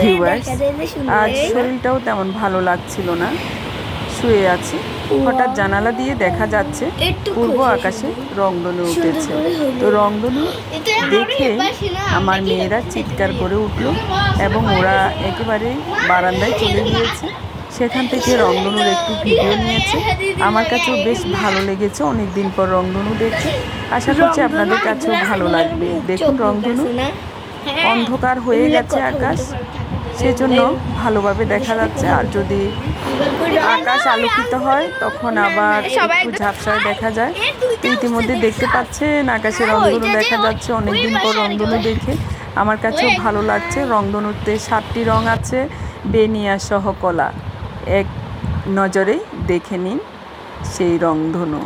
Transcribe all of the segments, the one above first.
Viewers আজ শরীরটাও তেমন ভালো লাগছিল না। শুয়ে আছি। হঠাৎ জানালা দিয়ে দেখা যাচ্ছে পূর্ব আকাশে রংধনু উঠেছে। তো রংধনু দেখে আমার মেয়েরা চিৎকার করে উঠল এবং ওরা একেবারে বারান্দায় চলে গিয়েছে। সেখান থেকে রংধনুর একটু ভিডিও নিয়েছে। আমার কাছেও বেশ ভালো লেগেছে অনেক দিন পর রংধনু দেখে আশা করছি আপনাদের কাছেও ভালো লাগবে। দেখুন রংধনু। অন্ধকার হয়ে গেছে আকাশ। সেজন্য ভালোভাবে দেখা যাচ্ছে। আর যদি আকাশ আলোকিত হয় তখন আবার একটু ঝাপসায় দেখা যায়। ইতিমধ্যে দেখতে পাচ্ছেন আকাশে রংধনু দেখা যাচ্ছে অনেকদিন পর রংধনু দেখে। আমার কাছেও ভালো লাগছে রংধনুতে সাতটি রং আছে বেনিয়া সহ কলা। এক নজরেই দেখে নিন সেই রংধনু।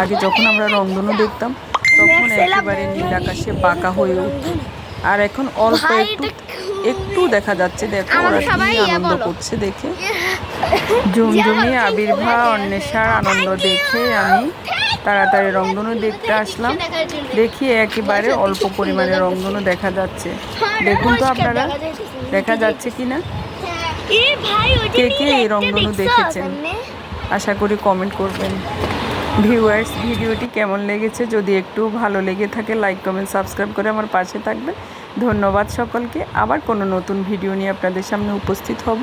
আগে যখন আমরা রংধনু দেখতাম তখন একেবারে নীল আকাশে বাঁকা হয়ে উঠত আর এখন অল্প একটু একটু দেখা যাচ্ছে দেখো ওরা কি আনন্দ করছে দেখে। জমজমি আবির্ভাব অন্বেষার আনন্দ দেখে আমি তাড়াতাড়ি রংধনু দেখতে আসলাম। দেখি একেবারে অল্প পরিমাণে রংধনু দেখা যাচ্ছে। দেখুন তো আপনারা দেখা যাচ্ছে কি না কে কে এই রংধনু দেখেছেন? আশা করি কমেন্ট করবেন। ভিউয়ার্স ভিডিওটি কেমন লেগেছে? যদি একটু ভালো লেগে থাকে লাইক কমেন্ট সাবস্ক্রাইব করে আমার পাশে থাকবে ধন্যবাদ সকলকে। আবার কোনো নতুন ভিডিও নিয়ে আপনাদের সামনে উপস্থিত হব।